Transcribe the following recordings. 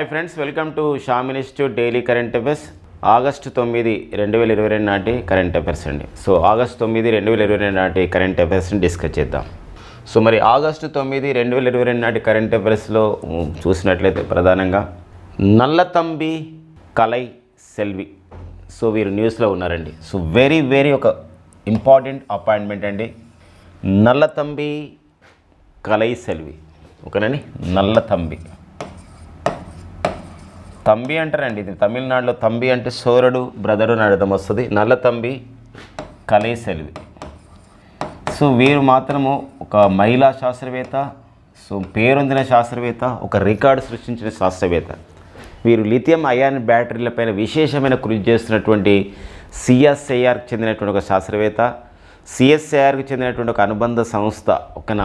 Hi friends welcome to Sham institute daily current affairs August తొమ్మిది రెండు వేల ఇరవై రెండు నాటి కరెంట్ అఫైర్స్ అండి. సో ఆగస్టు తొమ్మిది రెండు వేల ఇరవై రెండు నాటి కరెంట్ అఫైర్స్ని డిస్కస్ చేద్దాం. సో మరి ఆగస్టు తొమ్మిది రెండు వేల ఇరవై రెండు నాటి కరెంట్ అఫైర్స్లో చూసినట్లయితే ప్రధానంగా నల్లతంబి కలై సెల్వి. సో వీరు న్యూస్లో ఉన్నారండి. సో వెరీ వెరీ ఒక ఇంపార్టెంట్ అపాయింట్మెంట్ అండి. నల్లతంబి కలై సెల్వి. ఓకేనండి నల్లతంబి తంబి అంటారండి ఇది. తమిళనాడులో తంబి అంటే సోరడు బ్రదరు అని అర్థం వస్తుంది. నల్ల తంబి కలై సో వీరు మాత్రము ఒక మహిళా శాస్త్రవేత్త సో పేరొందిన శాస్త్రవేత్త ఒక రికార్డు సృష్టించిన శాస్త్రవేత్త. వీరు లిథియం అయాన్ బ్యాటరీలపైన విశేషమైన కృషి చేస్తున్నటువంటి సిఎస్ఐఆర్కి చెందినటువంటి ఒక శాస్త్రవేత్త. సిఎస్ఐఆర్కి చెందినటువంటి ఒక అనుబంధ సంస్థ ఒకన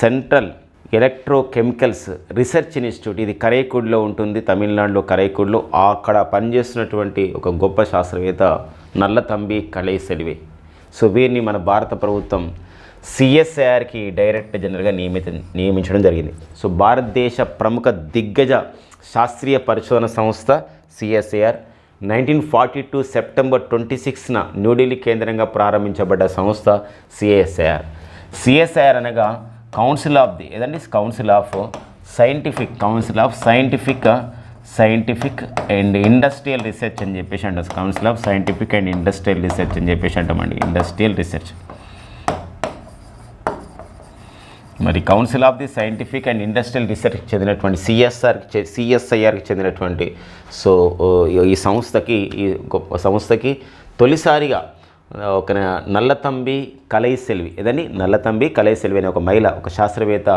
సెంట్రల్ ఎలక్ట్రోకెమికల్స్ రీసెర్చ్ ఇన్స్టిట్యూట్. ఇది కరైకుడ్లో ఉంటుంది తమిళనాడులో కరైకుడ్లో. అక్కడ పనిచేస్తున్నటువంటి ఒక గొప్ప శాస్త్రవేత్త నల్లతంబి కలై సెలివే సో వీరిని మన భారత ప్రభుత్వం సిఎస్ఐఆర్కి డైరెక్టర్ జనరల్గా నియమిత నియమించడం జరిగింది. సో భారతదేశ ప్రముఖ దిగ్గజ శాస్త్రీయ పరిశోధన సంస్థ CSIR nineteen forty two September twenty సిక్స్న New Delhi కేంద్రంగా ప్రారంభించబడ్డ సంస్థ సిఎస్ఐఆర్. సిఎస్ఐఆర్ అనగా కౌన్సిల్ ఆఫ్ ది ఏదండి council of scientific council of scientific scientific and industrial research అని చెప్పేసి అంటాం council of scientific and industrial research అని చెప్పేసి అంటామండి. ఇండస్ట్రియల్ రీసెర్చ్ మరి council of the scientific and industrial రీసెర్చ్కి చెందినటువంటి సిఎస్ఆర్కి సిఎస్ఐఆర్కి చెందినటువంటి సో ఈ సంస్థకి ఈ గొప్ప సంస్థకి తొలిసారిగా ఒక నల్లతంబి కలై సెల్వి. ఏదండి? నల్లతంబి కలై సెల్వి అనే ఒక మహిళ ఒక శాస్త్రవేత్త.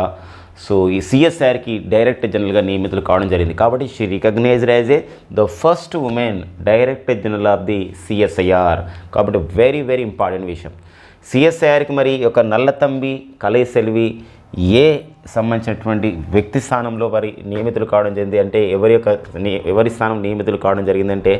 సో ఈ సిఎస్ఆర్కి డైరెక్టర్ జనరల్గా నియమితులు కావడం జరిగింది. కాబట్టి she recognised as a the first women director general of the CSIR కాబట్టి వెరీ వెరీ ఇంపార్టెంట్ విషయం. సిఎస్ఐఆర్కి మరి ఒక నల్లతంబి కలై సెల్వి ఏ సంబంధించినటువంటి వ్యక్తి స్థానంలో వారి నియమితులు కావడం జరిగింది అంటే ఎవరి యొక్క ఎవరి స్థానం నియమితులు కావడం జరిగిందంటే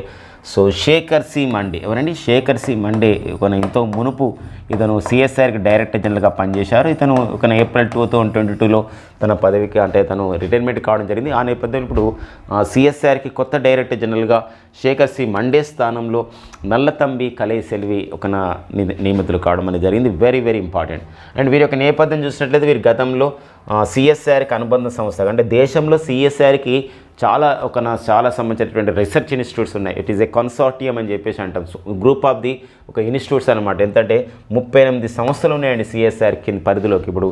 సో శేఖర్ సి మండే. ఎవరండి? శేఖర్ సి మండే. ఒక ఎంతో మునుపు ఇతను సిఎస్ఆర్కి డైరెక్టర్ జనరల్గా పనిచేశారు. ఇతను ఒక ఏప్రిల్ టూ థౌజండ్ ట్వంటీ టూలో తన పదవికి అంటే తను రిటైర్మెంట్ కావడం జరిగింది. ఆ నేపథ్యంలో ఇప్పుడు సిఎస్ఆర్కి కొత్త డైరెక్టర్ జనరల్గా శేఖర్ సి మండే స్థానంలో నల్లతంబి కలై సెల్వి ఒక ని- నియమితులు కావడం అనేది జరిగింది. వెరీ వెరీ ఇంపార్టెంట్ అండ్ వీరి యొక్క నేపథ్యం చూసినట్లయితే వీరి గతంలో సిఎస్ఆర్కి అనుబంధ సంస్థ అంటే దేశంలో సిఎస్ఆర్కి చాలా ఒక నా చాలా సంబంధించినటువంటి రీసెర్చ్ ఇన్స్టిట్యూట్స్ ఉన్నాయి. ఇట్ ఈస్ ఏ కన్సార్టియం అని చెప్పేసి అంటాం. గ్రూప్ ఆఫ్ ది ఒక ఇన్స్టిట్యూట్స్ అనమాట ఎంతంటే ముప్పై ఎనిమిది సంస్థలు ఉన్నాయండి సిఎస్ఆర్ కింద పరిధిలోకి. ఇప్పుడు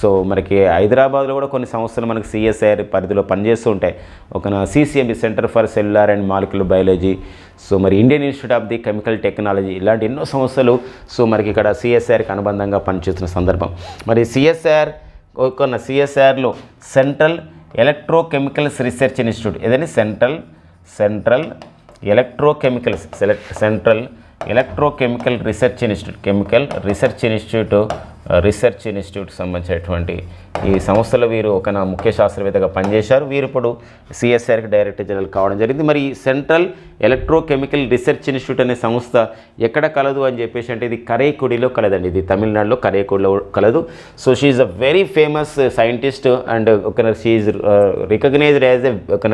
సో మనకి హైదరాబాద్లో కూడా కొన్ని సంస్థలు మనకి సిఎస్ఆర్ పరిధిలో పనిచేస్తూ ఉంటాయి. ఒక నా CCMB centre for cellular and molecular biology so మరి Indian institute of the chemical technology ఇలాంటి ఎన్నో సంస్థలు సో మనకి ఇక్కడ సిఎస్ఆర్కి అనుబంధంగా పనిచేస్తున్న సందర్భం. మరి సిఎస్ఆర్ ఒక సిఎస్ఆర్లో సెంట్రల్ ఎలక్ట్రోకెమికల్స్ రీసెర్చ్ ఇన్స్టిట్యూట్. ఏదని central central electrochemicals. Select central electrochemical research institute. Chemical research institute research institute సంబంధించినటువంటి ఈ సంస్థలో వీరు ఒక నా ముఖ్య శాస్త్రవేత్తగా పనిచేశారు. వీరు ఇప్పుడు సిఎస్ఆర్కి డైరెక్టర్ జనరల్ కావడం జరిగింది. మరి ఈ సెంట్రల్ ఎలక్ట్రోకెమికల్ రీసెర్చ్ ఇన్స్టిట్యూట్ అనే సంస్థ ఎక్కడ కలదు అని చెప్పేసి అంటే ఇది కరేకుడిలో కలదండి. ఇది తమిళనాడులో కరేకుడిలో కలదు. So she uh very famous scientist and ఒక షీఈ్ రికగ్నైజ్డ్ యాజ్ ఎ ఒక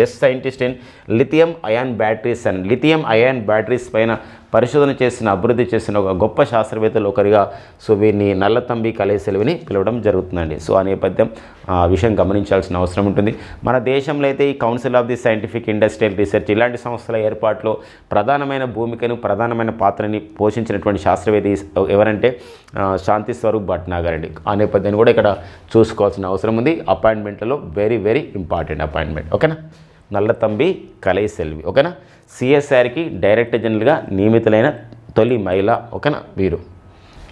best scientist in lithium ion batteries and lithium ion batteries పైన పరిశోధన చేసిన అభివృద్ధి చేసిన ఒక గొప్ప శాస్త్రవేత్తలు ఒకరిగా. సో వీరిని నల్లతంబి కలేసెలవిని పిలవడం జరుగుతుందండి. సో ఆ నేపథ్యం ఆ విషయం గమనించాల్సిన అవసరం ఉంటుంది. మన దేశంలో అయితే ఈ council of the scientific industrial research ఇలాంటి సంస్థల ఏర్పాటులో ప్రధానమైన భూమికను ప్రధానమైన పాత్రని పోషించినటువంటి శాస్త్రవేత్త ఎవరంటే శాంతి స్వరూప్ భట్నాగర్ అండి. ఆ నేపథ్యాన్ని కూడా ఇక్కడ చూసుకోవాల్సిన అవసరం ఉంది. అపాయింట్మెంట్లలో వెరీ వెరీ ఇంపార్టెంట్ అపాయింట్మెంట్. ఓకేనా? నల్లతంబి కలై సెల్వి. ఓకేనా? సిఎస్ఆర్కి డైరెక్టర్ జనరల్గా నియమితులైన తొలి మహిళ ఓకేనా? వీరు.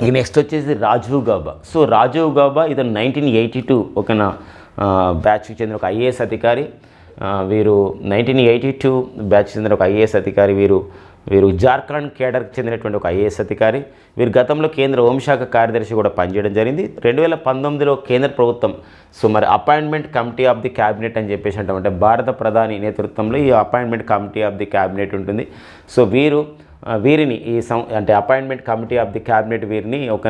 ఈ నెక్స్ట్ వచ్చేసి రాజీవ్ గౌబా. సో రాజీవ్ గౌబా ఇతను నైన్టీన్ ఎయిటీ టూ ఒక బ్యాచ్కి చెందిన ఒక ఐఏఎస్ అధికారి. వీరు నైన్టీన్ ఎయిటీ టూ బ్యాచ్ చెందిన ఒక ఐఏఎస్ అధికారి. వీరు వీరు జార్ఖండ్ కేడర్కి చెందినటువంటి ఒక ఐఏఎస్ అధికారి. వీరు గతంలో కేంద్ర హోంశాఖ కార్యదర్శి కూడా పనిచేయడం జరిగింది. రెండు వేల పంతొమ్మిదిలో కేంద్ర ప్రభుత్వం సో మరి appointment committee of the cabinet అని చెప్పేసి అంటే. భారత ప్రధాని నేతృత్వంలో ఈ appointment committee of the cabinet ఉంటుంది. సో వీరు వీరిని ఈ సం అంటే appointment committee of the cabinet వీరిని ఒక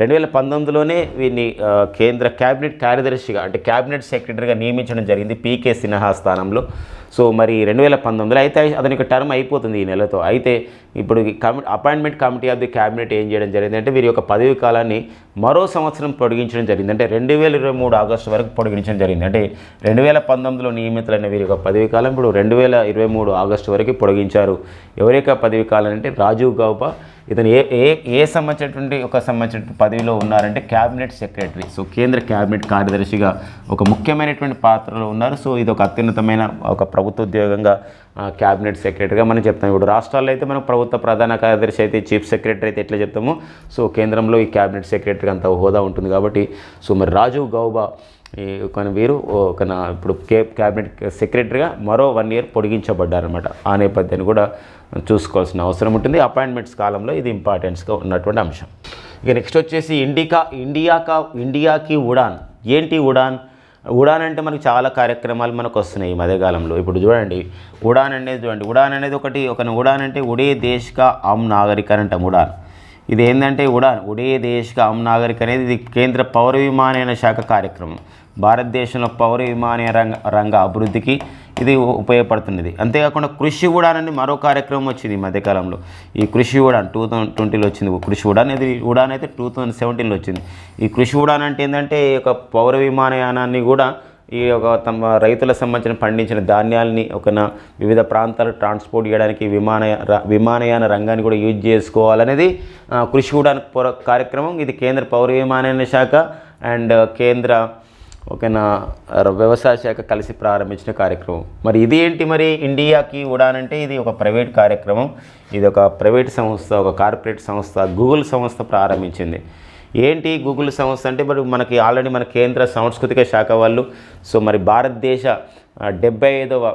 రెండు వేల పంతొమ్మిదిలోనే వీరిని కేంద్ర క్యాబినెట్ కార్యదర్శిగా అంటే క్యాబినెట్ సెక్రటరీగా నియమించడం జరిగింది పీకే సిన్హా స్థానంలో. సో మరి రెండు వేల పంతొమ్మిదిలో అయితే అతని యొక్క టర్మ్ అయిపోతుంది ఈ నెలతో. అయితే ఇప్పుడు కమి appointment committee of the cabinet ఏం చేయడం జరిగింది అంటే వీరి యొక్క పదవి కాలాన్ని మరో సంవత్సరం పొడిగించడం జరిగింది. అంటే రెండు వేల ఇరవై మూడు ఆగస్టు వరకు పొడిగించడం జరిగింది. అంటే రెండు వేల పంతొమ్మిదిలో నియమితులైన వీరి యొక్క పదవి కాలం ఇప్పుడు రెండు వేల ఇరవై మూడు ఆగస్టు వరకు పొడిగించారు. ఎవరి యొక్క పదవి కాలం అంటే రాజీవ్ గౌబా ఇతను ఏ ఏ ఏ సంబంధించినటువంటి ఒక సంబంధించిన పదవిలో ఉన్నారంటే క్యాబినెట్ సెక్రటరీ. సో కేంద్ర క్యాబినెట్ కార్యదర్శిగా ఒక ముఖ్యమైనటువంటి పాత్రలో ఉన్నారు. సో ఇది ఒక అత్యున్నతమైన ఒక ప్రభుత్వ ఉద్యోగంగా క్యాబినెట్ సెక్రటరీగా మనం చెప్తాం. ఇప్పుడు రాష్ట్రాల్లో అయితే మనం ప్రభుత్వ ప్రధాన కార్యదర్శి అయితే చీఫ్ సెక్రటరీ అయితే ఎట్లా చెప్తాము? సో కేంద్రంలో ఈ క్యాబినెట్ సెక్రటరీ అంత హోదా ఉంటుంది కాబట్టి. సో మరి రాజీవ్ గౌబా ఒక వీరు ఒక నా ఇప్పుడు కే క్యాబినెట్ సెక్రటరీగా మరో వన్ ఇయర్ పొడిగించబడ్డారనమాట ఆ నేపథ్యాన్ని కూడా చూసుకోవాల్సిన అవసరం ఉంటుంది. అపాయింట్మెంట్స్ కాలంలో ఇది ఇంపార్టెన్స్గా ఉన్నటువంటి అంశం. ఇక నెక్స్ట్ వచ్చేసి ఇండికా ఇండియాకా ఇండియాకి ఉడాన్. ఏంటి ఉడాన్? ఉడాన్ అంటే మనకు చాలా కార్యక్రమాలు మనకు వస్తున్నాయి ఈ మధ్యకాలంలో. ఇప్పుడు చూడండి ఉడాన్ అనేది చూడండి ఉడాన్ అనేది ఒకటి ఒక ఉడాన్ అంటే ఉడే దేశ్ కా ఆమ్ నాగరిక అని అంటాం ఉడాన్. ఇది ఏంటంటే ఉడాన్ ఉడే దేశ్ కా ఆమ్ నాగరిక అనేది ఇది కేంద్ర పౌర విమానయాన శాఖ కార్యక్రమం. భారతదేశంలో పౌర విమానయ రంగ రంగ అభివృద్ధికి ఇది ఉపయోగపడుతున్నది. అంతేకాకుండా కృషి ఉడాన్ అని మరో కార్యక్రమం వచ్చింది ఈ మధ్యకాలంలో. ఈ కృషి ఉడాన్ టూ థౌజండ్ ట్వంటీలో వచ్చింది. కృషి ఉడాన్ అనేది ఉడాన్ అయితే టూ థౌజండ్ సెవెంటీన్లో వచ్చింది. ఈ కృషి ఉడాన్ అంటే ఏంటంటే ఈ యొక్క పౌర విమానయానాన్ని కూడా ఈ యొక్క తమ రైతులకు సంబంధించిన పండించిన ధాన్యాలని ఒక వివిధ ప్రాంతాలకు ట్రాన్స్పోర్ట్ చేయడానికి విమాన విమానయాన రంగాన్ని కూడా యూజ్ చేసుకోవాలనేది కృషి ఉడాన్ పొర- కార్యక్రమం ఇది కేంద్ర పౌర విమానయాన శాఖ అండ్ కేంద్ర ఓకేనా? వ్యవసాయ శాఖ కలిసి ప్రారంభించిన కార్యక్రమం. మరి ఇది ఏంటి మరి? ఇండియాకి ఉడాన్ అంటే ఇది ఒక ప్రైవేట్ కార్యక్రమం. ఇది ఒక ప్రైవేట్ సంస్థ ఒక కార్పొరేట్ సంస్థ గూగుల్ సంస్థ ప్రారంభించింది. ఏంటి గూగుల్ సంస్థ అంటే మరి మనకి ఆల్రెడీ మన కేంద్ర సాంస్కృతిక శాఖ వాళ్ళు సో మరి భారతదేశ డెబ్బై ఐదవ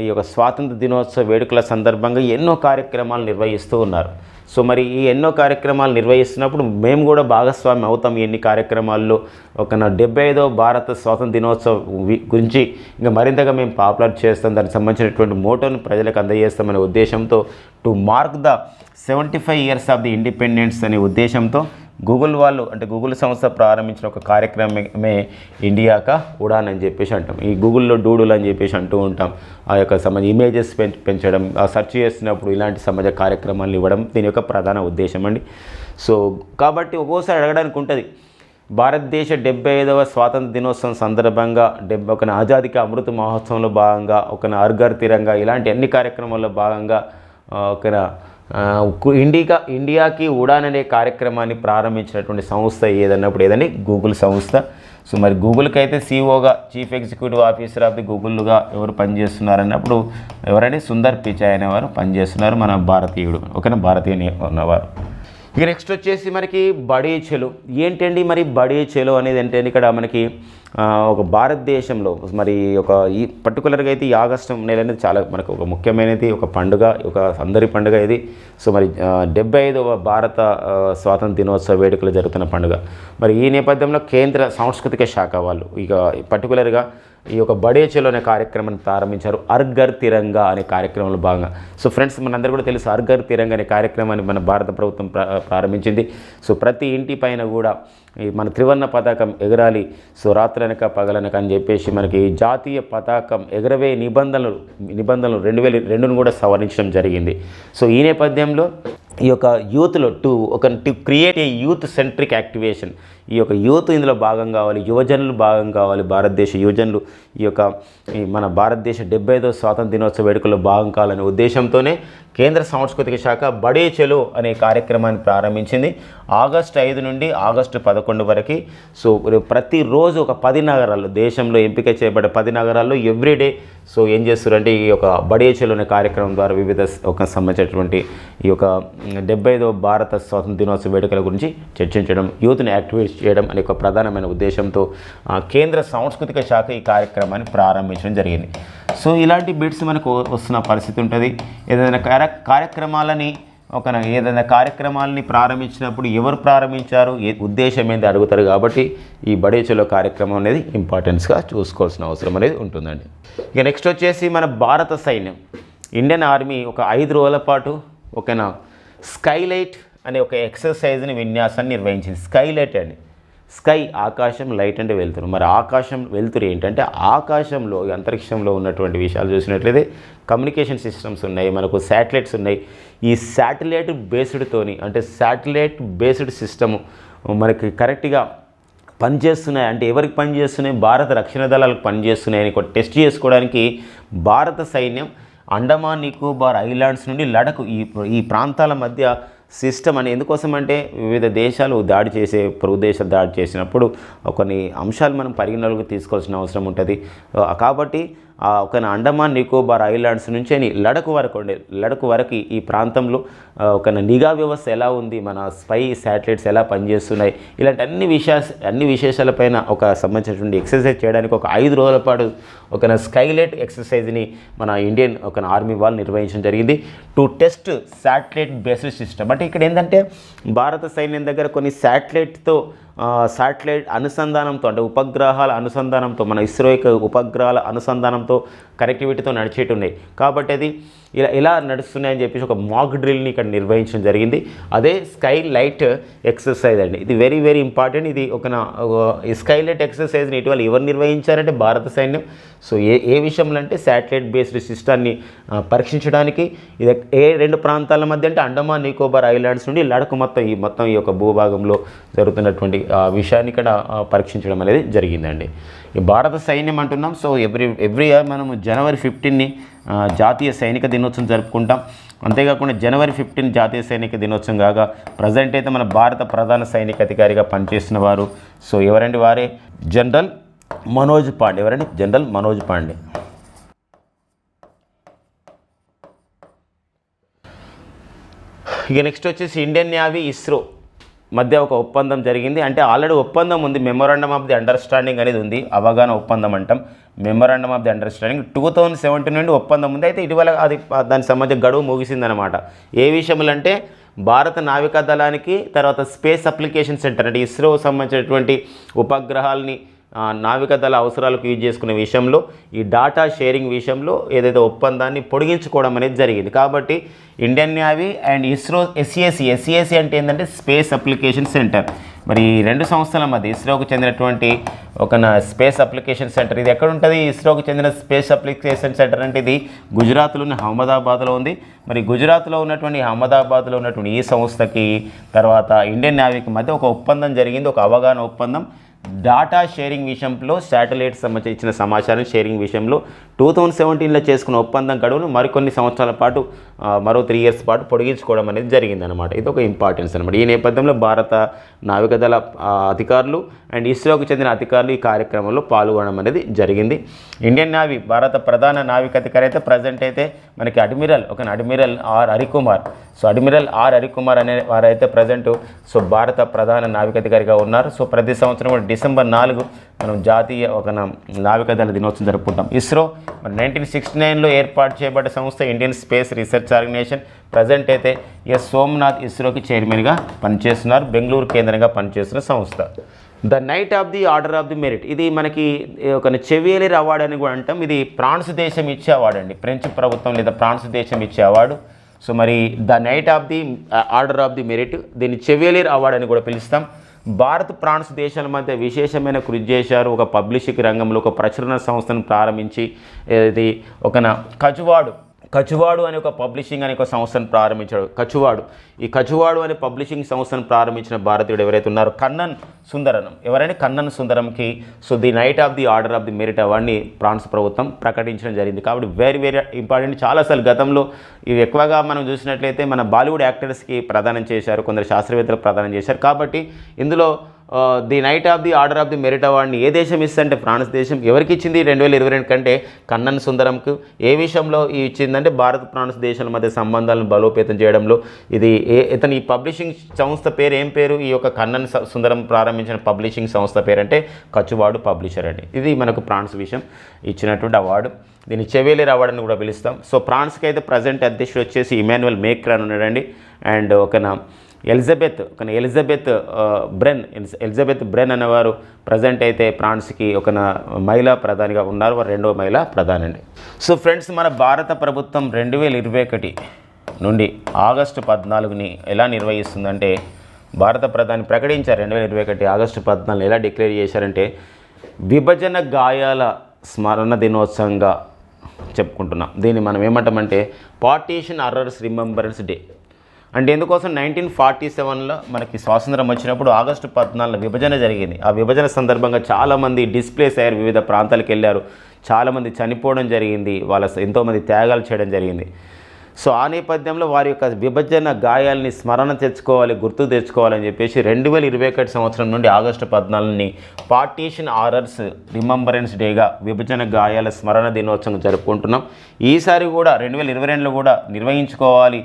ఈ యొక్క స్వాతంత్ర దినోత్సవ వేడుకల సందర్భంగా ఎన్నో కార్యక్రమాలు నిర్వహిస్తూ ఉన్నారు. సో మరి ఈ ఎన్నో కార్యక్రమాలు నిర్వహిస్తున్నప్పుడు మేము కూడా భాగస్వామి అవుతాం ఎన్ని కార్యక్రమాల్లో. ఒక నా డెబ్బై ఐదో భారత స్వాతంత్ర దినోత్సవం గురించి ఇంకా మరింతగా మేము పాపులర్ చేస్తాం. దానికి సంబంధించినటువంటి మోటోను ప్రజలకు అందజేస్తామనే ఉద్దేశంతో to mark the seventy five years of the independence అనే ఉద్దేశంతో గూగుల్ వాళ్ళు అంటే గూగుల్ సంస్థ ప్రారంభించిన ఒక కార్యక్రమమే ఇండియాక ఉడాన్ అని చెప్పేసి అంటాం. ఈ గూగుల్లో డూడుల్ అని చెప్పేసి అంటూ ఉంటాం. ఆ యొక్క సమాజ ఇమేజెస్ పెంచడం సెర్చ్ చేసినప్పుడు ఇలాంటి సమాజ కార్యక్రమాలు ఇవ్వడం దీని యొక్క ప్రధాన ఉద్దేశం అండి. సో కాబట్టి ఒక్కోసారి అడగడానికి ఉంటుంది. భారతదేశ డెబ్బై ఐదవ స్వాతంత్ర దినోత్సవం సందర్భంగా డెబ్బై ఒక ఆజాదిక అమృత మహోత్సవంలో భాగంగా ఒక అర్గర్ తిరంగా ఇలాంటి అన్ని కార్యక్రమాల్లో భాగంగా ఒక ఇండికా ఇండియాకి ఉడాన్ అనే కార్యక్రమాన్ని ప్రారంభించినటువంటి సంస్థ ఏదన్నప్పుడు ఏదని గూగుల్ సంస్థ. సో మరి గూగుల్కి అయితే సీఓగా chief executive officer of the గూగుల్గా ఎవరు పనిచేస్తున్నారు అన్నప్పుడు ఎవరంటే సుందర్ పిచాయ్ అనేవారు పనిచేస్తున్నారు మన భారతీయుడు ఓకేనా? భారతీయుని ఉన్నవారు. ఇక నెక్స్ట్ వచ్చేసి మనకి బడే చెలు ఏంటండి మరి బడే చెలు అనేది ఏంటంటే ఇక్కడ మనకి ఒక భారతదేశంలో మరి ఒక ఈ పర్టికులర్గా అయితే ఈ ఆగస్టు నెల అనేది చాలా మనకు ఒక ముఖ్యమైనది ఒక పండుగ ఒక అందరి పండుగ ఇది. సో మరి డెబ్బై ఐదవ భారత స్వాతంత్ర దినోత్సవ వేడుకలు జరుగుతున్న పండుగ. మరి ఈ నేపథ్యంలో కేంద్ర సాంస్కృతిక శాఖ వాళ్ళు ఇక పర్టికులర్గా ఈ యొక్క బడే చెలో అనే కార్యక్రమాన్ని ప్రారంభించారు. అర్గర్ తిరంగా అనే కార్యక్రమంలో భాగంగా. సో ఫ్రెండ్స్ మనందరూ కూడా తెలుసు అర్గర్ తిరంగా అనే కార్యక్రమాన్ని మన భారత ప్రభుత్వం ప్రారంభించింది. సో ప్రతి ఇంటి పైన కూడా ఈ మన త్రివర్ణ పతాకం ఎగరాలి. సో రాత్రి రాత్రనక పగలనక అని చెప్పేసి మనకి జాతీయ పతాకం ఎగరవే నిబంధనలు నిబంధనలు రెండు వేల రెండును కూడా సవరించడం జరిగింది. సో ఈ నేపథ్యంలో ఈ యొక్క యూత్లో టు ఒక to create a youth centric activation. ఈ యొక్క యూత్ ఇందులో భాగం కావాలి యువజనులు భాగం కావాలి భారతదేశ యువజనులు. ఈ యొక్క ఈ మన భారతదేశ డెబ్బై ఐదో స్వాతంత్ర దినోత్సవ వేడుకల్లో భాగం కావాలనే ఉద్దేశంతోనే కేంద్ర సాంస్కృతిక శాఖ బడే చెలో అనే కార్యక్రమాన్ని ప్రారంభించింది. ఆగస్టు ఐదు నుండి ఆగస్టు పదకొండు వరకు. సో ప్రతిరోజు ఒక పది నగరాల్లో దేశంలో ఎంపిక చేయబడే పది నగరాల్లో ఎవ్రీడే సో ఏం చేస్తారంటే ఈ యొక్క బడే అనే కార్యక్రమం ద్వారా వివిధ ఒక సంబంధించినటువంటి ఈ యొక్క డెబ్బై ఐదవ భారత స్వాతంత్ర దినోత్సవ వేడుకల గురించి చర్చించడం యూత్ని యాక్టివేట్ చేయడం అనే ఒక ప్రధానమైన ఉద్దేశంతో కేంద్ర సాంస్కృతిక శాఖ ఈ కార్యక్రమాన్ని ప్రారంభించడం జరిగింది. సో ఇలాంటి బిట్స్ మనకు వస్తున్న పరిస్థితి ఉంటుంది. ఏదైనా కార్య కార్యక్రమాలని ఒక ఏదైనా కార్యక్రమాలని ప్రారంభించినప్పుడు ఎవరు ప్రారంభించారు? ఏ ఉద్దేశం ఏంది అడుగుతారు కాబట్టి ఈ బడేచలో కార్యక్రమం అనేది ఇంపార్టెన్స్గా చూసుకోవాల్సిన అవసరం అనేది ఉంటుందండి. ఇక నెక్స్ట్ వచ్చేసి మన భారత సైన్యం. ఇండియన్ ఆర్మీ ఒక ఐదు రోజుల పాటు ఓకేనా స్కైలైట్ అనే ఒక ఎక్సర్సైజ్ని విన్యాసాన్ని నిర్వహించింది. స్కైలైట్ అండి. స్కై ఆకాశం లైట్ అంటే వెళ్తురు మరి ఆకాశం వెళ్తురు ఏంటంటే ఆకాశంలో అంతరిక్షంలో ఉన్నటువంటి విషయాలు చూసినట్లయితే కమ్యూనికేషన్ సిస్టమ్స్ ఉన్నాయి మనకు శాటిలైట్స్ ఉన్నాయి. ఈ శాటిలైట్ బేస్డ్తోని అంటే శాటిలైట్ బేస్డ్ సిస్టము మనకి కరెక్ట్గా పనిచేస్తున్నాయి. అంటే ఎవరికి పనిచేస్తున్నాయి? భారత రక్షణ దళాలకు పనిచేస్తున్నాయని ఒక టెస్ట్ చేసుకోవడానికి భారత సైన్యం అండమాన్ నికోబార్ ఐలాండ్స్ నుండి లడకు ఈ ఈ ప్రాంతాల మధ్య సిస్టమ్ అని ఎందుకోసం అంటే వివిధ దేశాలు దాడి చేసే పొరుగు దేశాలు దాడి చేసినప్పుడు కొన్ని అంశాలు మనం పరిగణలోకి తీసుకోవాల్సిన అవసరం ఉంటుంది. కాబట్టి ఒక అండమాన్ నికోబార్ ఐలాండ్స్ నుంచి అని లడక్ వరకు ఉండే లడక్ వరకు ఈ- ప్రాంతంలో ఒక నిఘా వ్యవస్థ ఎలా ఉంది? మన స్పై శాటిలైట్స్ ఎలా పనిచేస్తున్నాయి? ఇలాంటి అన్ని విషయా అన్ని విశేషాలపైన ఒక సంబంధించినటువంటి ఎక్సర్సైజ్ చేయడానికి ఒక ఐదు రోజుల పాటు ఒక స్కైలైట్ ఎక్సర్సైజ్ని మన ఇండియన్ ఒక ఆర్మీ వాళ్ళు నిర్వహించడం జరిగింది. To test satellite based system. అంటే ఇక్కడ ఏంటంటే భారత సైన్యం దగ్గర కొన్ని శాటిలైట్తో శాటిలైట్ అనుసంధానంతో అంటే ఉపగ్రహాల అనుసంధానంతో మన ఇస్రో యొక్క ఉపగ్రహాల అనుసంధానంతో కనెక్టివిటీతో నడిచేటున్నాయి కాబట్టి అది ఇలా ఇలా నడుస్తున్నాయని చెప్పేసి ఒక మాక్ డ్రిల్ని ఇక్కడ నిర్వహించడం జరిగింది. అదే స్కై లైట్ ఎక్సర్సైజ్ అండి. ఇది వెరీ వెరీ ఇంపార్టెంట్ ఇది ఒక నా- ఈ స్కై లైట్ ఎక్సర్సైజ్ని ఇటీవల ఎవరు నిర్వహించారంటే భారత సైన్యం. సో ఏ ఏ విషయంలో అంటే శాటిలైట్ బేస్డ్ సిస్టాన్ని పరీక్షించడానికి ఇది ఏ రెండు ప్రాంతాల మధ్య అంటే అండమాన్ నికోబార్ ఐలాండ్స్ నుండి లడకు మొత్తం ఈ మొత్తం ఈ యొక్క భూభాగంలో జరుగుతున్నటువంటి ఆ, విషయాన్ని ఇక్కడ పరీక్షించడం అనేది జరిగిందండి. ఈ భారత సైన్యం అంటున్నాం. సో ఎవ్రీ ఎవ్రీ ఇయర్ మనము జనవరి ఫిఫ్టీన్ని జాతీయ సైనిక దినోత్సవం జరుపుకుంటాం. అంతేకాకుండా జనవరి ఫిఫ్టీన్ జాతీయ సైనిక దినోత్సవం కాగా ప్రజెంట్ అయితే మన భారత ప్రధాన సైనిక అధికారిగా పనిచేసిన వారు. సో ఎవరండి వారే? జనరల్ మనోజ్ పాండే. ఎవరండి? జనరల్ మనోజ్ పాండే. ఇక నెక్స్ట్ వచ్చేసి ఇండియన్ నేవీ ఇస్రో. మధ్య ఒక ఒప్పందం జరిగింది. అంటే ఆల్రెడీ ఒప్పందం ఉంది. మెమోరాండమ్ ఆఫ్ ది అండర్స్టాండింగ్ అనేది ఉంది. అవగాహన ఒప్పందం అంటాం. Memorandum of the understanding two thousand seventeen నుండి ఒప్పందం ఉంది. అయితే ఇటీవల అది దానికి సంబంధించిన గడువు ముగిసిందనమాట ఏ విషయంలో అంటే భారత నావికా దళానికి తర్వాత స్పేస్ అప్లికేషన్ సెంటర్ అంటే ఇస్రో సంబంధించినటువంటి ఉపగ్రహాలని నావికాదళ అవసరాలకు యూజ్ చేసుకునే విషయంలో ఈ డాటా షేరింగ్ విషయంలో ఏదైతే ఒప్పందాన్ని పొడిగించుకోవడం అనేది జరిగింది. కాబట్టి Indian navy and ISRO SCSC SCSC అంటే ఏంటంటే స్పేస్ అప్లికేషన్ సెంటర్. మరి ఈ రెండు సంస్థల మధ్య ఇస్రోకు చెందినటువంటి ఒక నా స్పేస్ అప్లికేషన్ సెంటర్. ఇది ఎక్కడ ఉంటుంది? ఇస్రోకు చెందిన స్పేస్ అప్లికేషన్ సెంటర్ అంటే ఇది గుజరాత్లోని అహ్మదాబాద్లో ఉంది. మరి గుజరాత్లో ఉన్నటువంటి అహ్మదాబాద్లో ఉన్నటువంటి ఈ సంస్థకి తర్వాత ఇండియన్ నేవీకి మధ్య ఒక ఒప్పందం జరిగింది. ఒక అవగాహన ఒప్పందం. డాటా షేరింగ్ విషయంలో శాటిలైట్ సంబంధించిన సమాచారం షేరింగ్ విషయంలో టూ థౌజండ్ సెవెంటీన్లో చేసుకున్న ఒప్పందం గడువును మరికొన్ని సంవత్సరాల పాటు మరో త్రీ ఇయర్స్ పాటు పొడిగించుకోవడం అనేది జరిగిందనమాట ఇది ఒక ఇంపార్టెన్స్ అనమాట ఈ నేపథ్యంలో భారత నావికదళ అధికారులు అండ్ ఇస్రోకు చెందిన అధికారులు ఈ కార్యక్రమంలో పాల్గొనడం అనేది జరిగింది. ఇండియన్ నావీ భారత ప్రధాన నావిక అధికారి అయితే ప్రజెంట్ అయితే మనకి అడ్మిరల్ ఒక admiral R Harikumar. So admiral R Harikumar అనే వారైతే ప్రజెంట్ సో భారత ప్రధాన నావికాధికారిగా ఉన్నారు. సో ప్రతి సంవత్సరం డిసెంబర్ నాలుగు మనం జాతీయ ఒక నా- నావికాదళ దినోత్సవం జరుపుకుంటాం. ఇస్రో మరి నైన్టీన్ సిక్స్టీ నైన్లో ఏర్పాటు చేయబడ్డ సంస్థ Indian space research organisation present అయితే ఎస్ సోమనాథ్ ఇస్రోకి చైర్మన్గా పనిచేస్తున్నారు. బెంగళూరు కేంద్రంగా పనిచేస్తున్న సంస్థ. The knight of the order of the merit ఇది మనకి ఒక చెవియలేరు అవార్డు అని కూడా అంటాం. ఇది ఫ్రాన్స్ దేశం ఇచ్చే అవార్డు అండి. ఫ్రెంచ్ ప్రభుత్వం లేదా ఫ్రాన్స్ దేశం ఇచ్చే అవార్డు. సో మరి the knight of the order of the merit దీన్ని చెవియలేరు అవార్డు అని కూడా పిలుస్తాం. భారత్ ఫ్రాన్స్ దేశాల మధ్య విశేషమైన కృషి చేశారు. ఒక పబ్లిషింగ్ రంగంలో ఒక ప్రచురణ సంస్థను ప్రారంభించి ఇది ఒక కజువాడు కచువాడు అనే ఒక పబ్లిషింగ్ అనే ఒక సంస్థను ప్రారంభించాడు. కచువాడు. ఈ కచువాడు అనే పబ్లిషింగ్ సంస్థను ప్రారంభించిన భారతీయుడు ఎవరైతే ఉన్నారో కన్నన్ సుందరనం. ఎవరైనా Kannan సుందరంకి so the knight of the order of the merit అవార్డ్ని France ప్రభుత్వం ప్రకటించడం జరిగింది. కాబట్టి వెరీ వెరీ ఇంపార్టెంట్. చాలా అసలు గతంలో ఇవి ఎక్కువగా మనం చూసినట్లయితే మన బాలీవుడ్ యాక్టర్స్కి ప్రదానం చేశారు కొందరు శాస్త్రవేత్తలు ప్రదానం చేశారు. కాబట్టి ఇందులో the knight of the order of the merit అవార్డ్ని ఏ దేశం ఇస్తుందంటే ఫ్రాన్స్ దేశం. ఎవరికి ఇచ్చింది రెండు వేల ఇరవై రెండు కంటే? కన్నన్ సుందరంకు. ఏ విషయంలో ఇచ్చిందంటే భారత్ ఫ్రాన్స్ దేశాల మధ్య సంబంధాలను బలోపేతం చేయడంలో. ఇది ఏ ఇతని ఈ పబ్లిషింగ్ సంస్థ పేరు ఏం పేరు? ఈ యొక్క కన్నన్ స- సుందరం ప్రారంభించిన పబ్లిషింగ్ సంస్థ పేరు అంటే కచ్చువాడు పబ్లిషర్ అండి. ఇది మనకు ఫ్రాన్స్ విషయం ఇచ్చినటువంటి అవార్డు. దీన్ని చెవేలేర్ అవార్డు అని కూడా పిలుస్తాం. సో ఫ్రాన్స్కి అయితే ప్రజెంట్ అధ్యక్షుడు వచ్చేసి ఇమాన్యువల్ మేక్రాన్ ఉన్నాడండి. అండ్ ఒక నా ఎలిజబెత్ కానీ ఎలిజబెత్ బ్రెన్ ఎలిజబెత్ బ్రెన్ అనేవారు ప్రజెంట్ అయితే ఫ్రాన్స్కి ఒక మహిళా ప్రధానిగా ఉన్నారు. వారు రెండవ మహిళా ప్రధాని అండి సో ఫ్రెండ్స్ మన భారత ప్రభుత్వం రెండు వేల ఇరవై ఒకటి నుండి ఆగస్టు పద్నాలుగుని ఎలా నిర్వహిస్తుందంటే భారత ప్రధాని ప్రకటించారు రెండు వేల ఇరవై ఒకటి ఆగస్టు పద్నాలుగు ఎలా డిక్లేర్ చేశారంటే విభజన గాయాల స్మరణ దినోత్సవంగా చెప్పుకుంటున్నాం. దీన్ని మనం ఏమంటామంటే పార్టీషన్ అర్రర్స్ రిమెంబరెన్స్ డే అంటే ఎందుకోసం నైన్టీన్ ఫార్టీ సెవెన్లో మనకి స్వాతంత్రం వచ్చినప్పుడు ఆగస్టు పద్నాలుగులో విభజన జరిగింది. ఆ విభజన సందర్భంగా చాలామంది డిస్ప్లేస్ అయ్యారు. వివిధ ప్రాంతాలకు వెళ్ళారు. చాలామంది చనిపోవడం జరిగింది. వాళ్ళ ఎంతోమంది త్యాగాలు చేయడం జరిగింది. సో ఆ నేపథ్యంలో వారి యొక్క విభజన గాయాల్ని స్మరణ తెచ్చుకోవాలి గుర్తు తెచ్చుకోవాలని చెప్పేసి రెండు వేల ఇరవై ఒకటి సంవత్సరం నుండి ఆగస్టు పద్నాలుగుని పార్టీషన్ ఆర్డర్స్ రిమంబరెన్స్ డేగా విభజన గాయాల స్మరణ దినోత్సవం జరుపుకుంటున్నాం. ఈసారి కూడా రెండు వేల ఇరవై రెండులో కూడా నిర్వహించుకోవాలి.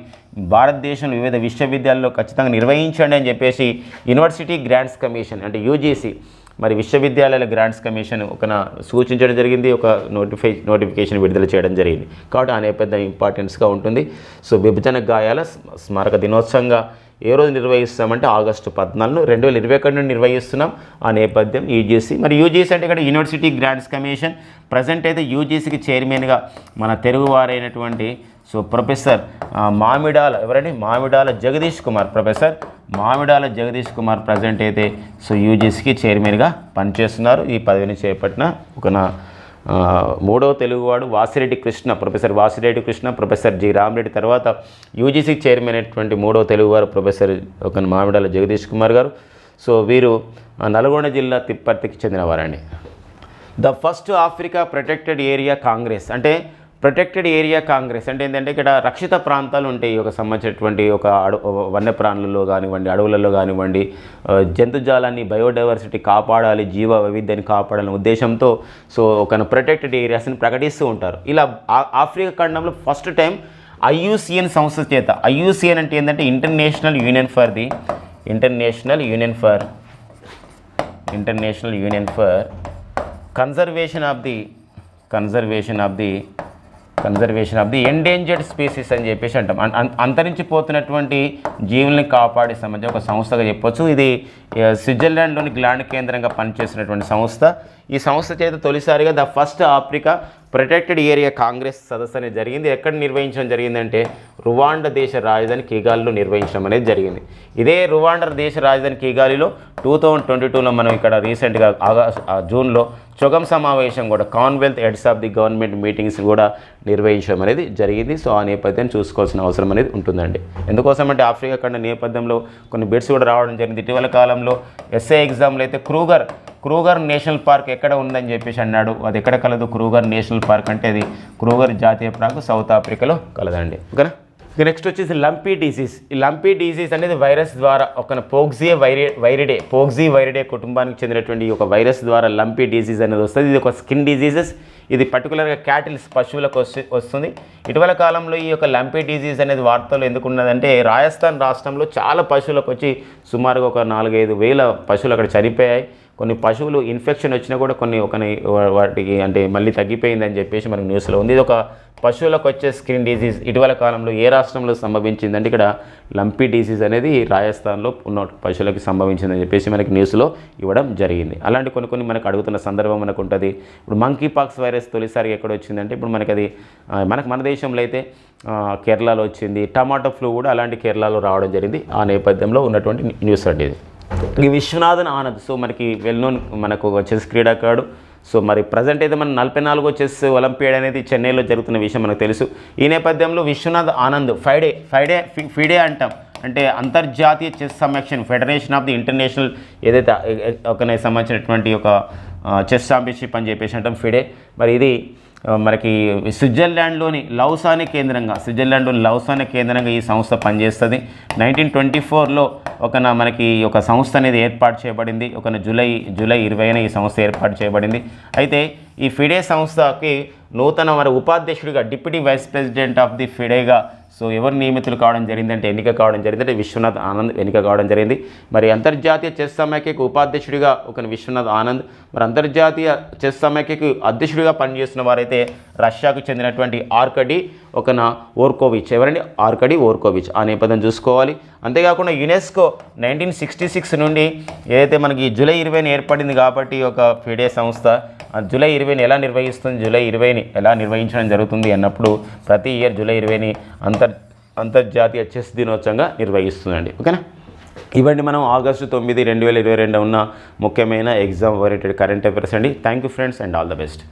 భారతదేశంలో వివిధ విశ్వవిద్యాలయాల్లో ఖచ్చితంగా నిర్వహించండి అని చెప్పేసి యూనివర్సిటీ గ్రాంట్స్ కమిషన్ అంటే యూజీసీ మరి విశ్వవిద్యాలయాల గ్రాంట్స్ కమిషన్ ఒక సూచించడం జరిగింది ఒక నోటిఫై నోటిఫికేషన్ విడుదల చేయడం జరిగింది. కాబట్టి ఆ నేపథ్యం ఇంపార్టెన్స్గా ఉంటుంది. సో విభజన గాయాల స్మారక దినోత్సవంగా ఏ రోజు నిర్వహిస్తామంటే ఆగస్టు పద్నాలుగు రెండు వేల ఇరవై ఒకటి నుండి నిర్వహిస్తున్నాం. ఆ నేపథ్యం యూజీసీ. మరి యూజీసీ అంటే ఇక్కడ యూనివర్సిటీ గ్రాంట్స్ కమిషన్. ప్రజెంట్ అయితే యూజీసీకి చైర్మన్గా మన తెలుగువారైనటువంటి సో ప్రొఫెసర్ మామిడాల ఎవరండి? మామిడాల జగదీష్ కుమార్. ప్రొఫెసర్ మామిడాల జగదీష్ కుమార్ ప్రజెంట్ అయితే సో యూజీసీకి చైర్మన్గా పనిచేస్తున్నారు. ఈ పదవిని చేపట్టిన ఒక నా మూడవ తెలుగువాడు Vasireddy Krishna professor Vasireddy Krishna professor G Ramareddy తర్వాత యూజీసీ చైర్మన్ అయినటువంటి మూడవ తెలుగువారు ప్రొఫెసర్ ఒక మామిడాల జగదీష్ కుమార్ గారు. సో వీరు నల్గొండ జిల్లా తిప్పర్తికి చెందినవారండి. The first Africa protected area congress అంటే ప్రొటెక్టెడ్ ఏరియా కాంగ్రెస్ అంటే ఏంటంటే ఇక్కడ రక్షిత ప్రాంతాలు ఉంటాయి. ఒక సంబంధించినటువంటి ఒక అడు వన్యప్రాణులలో కానివ్వండి అడవులలో కానివ్వండి జంతుజాలాన్ని బయోడైవర్సిటీ కాపాడాలి జీవ వైవిధ్యాన్ని కాపాడాలనే ఉద్దేశంతో సో ఒక ప్రొటెక్టెడ్ ఏరియాస్ని ప్రకటిస్తూ ఉంటారు. ఇలా ఆ- ఆఫ్రికా ఖండంలో ఫస్ట్ టైం ఐయుసిఎన్ సంస్థ చేత ఐయుసిఎన్ అంటే ఏంటంటే international union for the international union for international union for conservation of the conservation of the conservation of the endangered species అని చెప్పేసి అంటాం. అంతరించిపోతున్నటువంటి జీవుల్ని కాపాడే సంబంధించి ఒక సంస్థగా చెప్పొచ్చు. ఇది స్విట్జర్లాండ్లోని గ్లాండ్ కేంద్రంగా పనిచేస్తున్నటువంటి సంస్థ. ఈ సంస్థ చేత తొలిసారిగా the first Africa protected area congress సదస్సు అనేది జరిగింది. ఎక్కడ నిర్వహించడం జరిగిందంటే రువాండ దేశ రాజధాని కిగాలిలో నిర్వహించడం అనేది జరిగింది. ఇదే రువాండ దేశ రాజధాని కిగాలిలో టూ థౌజండ్ ట్వంటీ టూలో మనం ఇక్కడ రీసెంట్గా ఆగస్ట్ జూన్లో చొగం సమావేశం కూడా commonwealth heads of the government meetings కూడా నిర్వహించడం అనేది జరిగింది. సో ఆ నేపథ్యం చూసుకోవాల్సిన అవసరం అనేది ఉంటుందండి. ఎందుకోసం అంటే ఆఫ్రికా ఖండ నేపథ్యంలో కొన్ని బిడ్స్ కూడా రావడం జరిగింది. ఇటీవల కాలంలో ఎస్ఏ ఎగ్జామ్లో అయితే క్రూగర్ క్రూగర్ నేషనల్ పార్క్ ఎక్కడ ఉందని చెప్పేసి అన్నాడు. అది ఎక్కడ కలదు? క్రూగర్ నేషనల్ పార్క్ అంటే అది క్రూగర్ జాతీయ పార్క్ సౌత్ ఆఫ్రికాలో కలదండి. ఓకేనా? ఇక నెక్స్ట్ వచ్చేసి లంపీ డిసీజ్ ఈ లంపీ డిసీజ్ అనేది వైరస్ ద్వారా ఒక పోక్సియే వైరి వైరిడే పోక్సీ వైరిడే కుటుంబానికి చెందినటువంటి ఒక వైరస్ ద్వారా లంపీ డిసీజ్ అనేది వస్తుంది. ఇది ఒక స్కిన్ డిసీజెస్ ఇది పర్టికులర్గా క్యాటిల్స్ పశువులకు వస్తు వస్తుంది. ఇటీవల కాలంలో ఈ యొక్క లంపీ డిసీజ్ అనేది వార్తలు ఎందుకు ఉన్నదంటే రాజస్థాన్ రాష్ట్రంలో చాలా పశువులకు వచ్చి సుమారుగా ఒక నాలుగైదు వేల పశువులు అక్కడ చనిపోయాయి. కొన్ని పశువులు ఇన్ఫెక్షన్ వచ్చినా కూడా కొన్ని ఒక వాటికి అంటే మళ్ళీ తగ్గిపోయిందని చెప్పేసి మనకు న్యూస్లో ఉంది. ఇది ఒక పశువులకు వచ్చే స్కిన్ డిసీజ్ ఇటీవల కాలంలో ఏ రాష్ట్రంలో సంభవించిందంటే ఇక్కడ లంపీ డిసీజ్ అనేది రాజస్థాన్లో ఉన్న పశువులకు సంభవించిందని చెప్పేసి మనకి న్యూస్లో ఇవ్వడం జరిగింది. అలాంటి కొన్ని కొన్ని మనకు అడుగుతున్న సందర్భం మనకు ఉంటుంది. ఇప్పుడు మంకీ పాక్స్ వైరస్ తొలిసారి ఎక్కడ వచ్చిందంటే ఇప్పుడు మనకి అది మనకు మన దేశంలో అయితే కేరళలో వచ్చింది. టమాటో ఫ్లూ కూడా అలాంటి కేరళలో రావడం జరిగింది. ఆ నేపథ్యంలో ఉన్నటువంటి న్యూస్ అండి ఇది. ఈ విశ్వనాథన్ ఆనంద్. సో మనకి వెల్ నోన్ మనకు ఒక చెస్ క్రీడాకారుడు. సో మరి ప్రజెంట్ అయితే మన నలభై నాలుగో చెస్ ఒలింపియాడ్ అనేది చెన్నైలో జరుగుతున్న విషయం మనకు తెలుసు. ఈ నేపథ్యంలో Viswanath Anand FIDE FIDE FIDE అంటాం. అంటే అంతర్జాతీయ చెస్ సమీక్షన్ ఫెడరేషన్ ఆఫ్ ది ఇంటర్నేషనల్ ఏదైతే ఒక సంబంధించినటువంటి ఒక చెస్ ఛాంపియన్షిప్ అని చెప్పేసి అంటాం ఫిడే మరి ఇది మనకి స్విట్జర్లాండ్లోని లౌసానే కేంద్రంగా స్విట్జర్లాండ్లోని లౌసానే కేంద్రంగా ఈ సంస్థ పనిచేస్తుంది. నైన్టీన్ ట్వంటీ ఫోర్లో ఒక మనకి ఒక సంస్థ అనేది ఏర్పాటు చేయబడింది. ఒక జూలై జూలై ఇరవైన ఈ సంస్థ ఏర్పాటు చేయబడింది. అయితే ఈ ఫిడే సంస్థకి నూతన మరి ఉపాధ్యక్షుడిగా deputy vice president of the ఫిడేగా so ఎవరు నియమితులు కావడం జరిగిందంటే ఎన్నిక కావడం జరిగిందంటే విశ్వనాథ్ ఆనంద్ ఎన్నిక కావడం జరిగింది. మరి అంతర్జాతీయ చెస్ సమైక్యకు ఉపాధ్యక్షుడిగా ఒక విశ్వనాథ్ ఆనంద్. మరి అంతర్జాతీయ చెస్ సమైక్యకు అధ్యక్షుడిగా పనిచేస్తున్న వారైతే రష్యాకు చెందినటువంటి ఆర్కడి ఒకన ఓర్కోవిచ్. ఎవరండి? ఆర్కడి ఓర్కోవిచ్. ఆ నేపథ్యం చూసుకోవాలి. అంతేకాకుండా యునెస్కో నైన్టీన్ సిక్స్టీ సిక్స్ నుండి ఏదైతే మనకి జూలై ఇరవైన ఏర్పడింది కాబట్టి ఒక ఫిడే సంస్థ జూలై ఇరవైని ఎలా నిర్వహిస్తుంది? జూలై ఇరవైని ఎలా నిర్వహించడం జరుగుతుంది అన్నప్పుడు ప్రతి ఇయర్ జూలై ఇరవైని అంతర్ అంతర్జాతీయ చెస్ దినోత్సవంగా నిర్వహిస్తుందండి. ఓకేనా? ఇవ్వండి మనం ఆగస్టు తొమ్మిది రెండు వేల ఇరవై రెండు ఉన్న ముఖ్యమైన ఎగ్జామ్ ఓరియంటెడ్ కరెంట్ అఫైర్స్ అండి. Thank you friends and all the best.